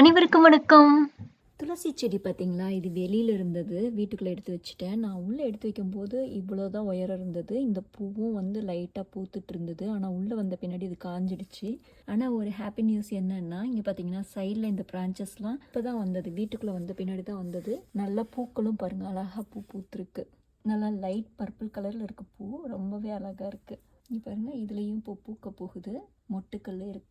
அனைவருக்கும் வணக்கம். துளசி செடி பார்த்தீங்களா? இது வெளியில் இருந்தது. வீட்டுக்குள்ளே எடுத்து வச்சுட்டேன். நான் உள்ளே எடுத்து வைக்கும்போது இவ்வளோ தான் உயரம் இருந்தது. இந்த பூவும் வந்து லைட்டாக பூத்துட்டு இருந்தது. ஆனால் உள்ளே வந்த பின்னாடி இது காஞ்சிடுச்சு. ஆனால் ஒரு ஹாப்பி நியூஸ் என்னென்னா இங்கே பார்த்தீங்கன்னா சைடில் இந்த பிரான்ச்சஸ்லாம் இப்போ தான் வந்தது. வீட்டுக்குள்ளே வந்த பின்னாடி தான் வந்தது. நல்ல பூக்களும் பாருங்கள் அழகாக பூ பூத்துருக்கு. நல்லா லைட் பர்பிள் கலரில் இருக்க பூ ரொம்பவே அழகாக இருக்குது இங்கே பாருங்கள் இதுலேயும் பூ பூக்க போகுது. மொட்டுக்கல் இருக்குது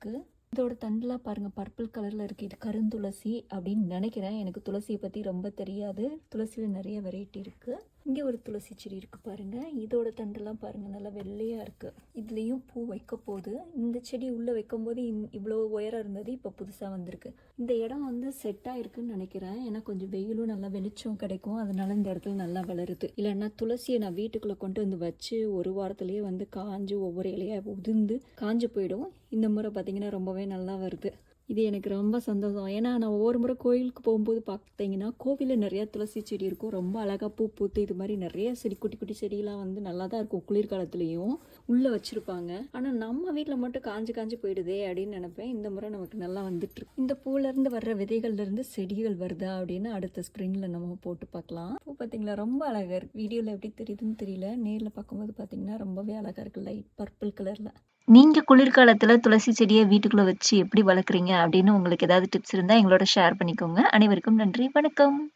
இதோட பாருங்கள் பர்பிள் கலரில் இருக்குது இது கருந்துளசி அப்படின்னு நினைக்கிறேன். எனக்கு துளசியை பற்றி ரொம்ப தெரியாது. துளசியில் நிறைய வெரைட்டி இருக்குது இங்கே ஒரு துளசி செடி இருக்குது பாருங்கள் இதோட தண்டெல்லாம் பாருங்கள் நல்லா வெள்ளையாக இருக்குது இதுலேயும் பூ வைக்க போகுது இந்த செடி உள்ளே வைக்கும்போது இந் இவ்வளோ உயரம் இருந்தது இப்போ புதுசாக வந்திருக்கு. இந்த இடம் வந்து செட் ஆயிருக்குன்னு நினைக்கிறேன். ஏன்னா கொஞ்சம் வெயிலும் நல்லா வெளிச்சம் கிடைக்கும். அதனால இந்த இடத்துல நல்லா வளருது. இல்லைன்னா துளசியை நான் வீட்டுக்குள்ளே கொண்டு வந்து வச்சு ஒரு வாரத்துலேயே வந்து காஞ்சு ஒவ்வொரு இலையாக உதிர்ந்து காஞ்சு போயிடும். இந்த முறை பார்த்திங்கன்னா ரொம்பவே நல்லா வருது. இது எனக்கு ரொம்ப சந்தோஷம். ஏன்னா நான் ஒவ்வொரு முறை கோயிலுக்கு போகும்போது பார்த்தீங்கன்னா கோவிலில் நிறையா துளசி செடி இருக்கும். ரொம்ப அழகாக பூ பூத்து இது மாதிரி நிறைய செடி குட்டி குட்டி செடியெலாம் வந்து நல்லா தான் இருக்கும். குளிர்காலத்துலேயும் உள்ளே வச்சுருப்பாங்க. ஆனால் நம்ம வீட்டில் மட்டும் காஞ்சு காஞ்சு போயிடுதே அப்படின்னு நினப்பேன். இந்த முறை நமக்கு நல்லா வந்துட்டு இந்த பூலேருந்து வர்ற விதைகள்லேருந்து செடிகள் வருதா அப்படின்னு அடுத்த ஸ்ப்ரிங்கில் நம்ம போட்டு பார்க்கலாம் பூ பார்த்தீங்களா ரொம்ப அழகாக இருக்குது வீடியோவில் எப்படி தெரியுதுன்னு தெரியல. நேரில் பார்க்கும்போது பார்த்தீங்கன்னா ரொம்பவே அழகாக இருக்குது லைட் பர்பிள் கலரில் நீங்க குளிர்காலத்துல துளசி செடியை வீட்டுக்குள்ள வச்சு எப்படி வளர்க்குறீங்க அப்படின்னு உங்களுக்கு ஏதாவது டிப்ஸ் இருந்தா எங்களோட ஷேர் பண்ணிக்கோங்க. அனைவருக்கும் நன்றி. வணக்கம்.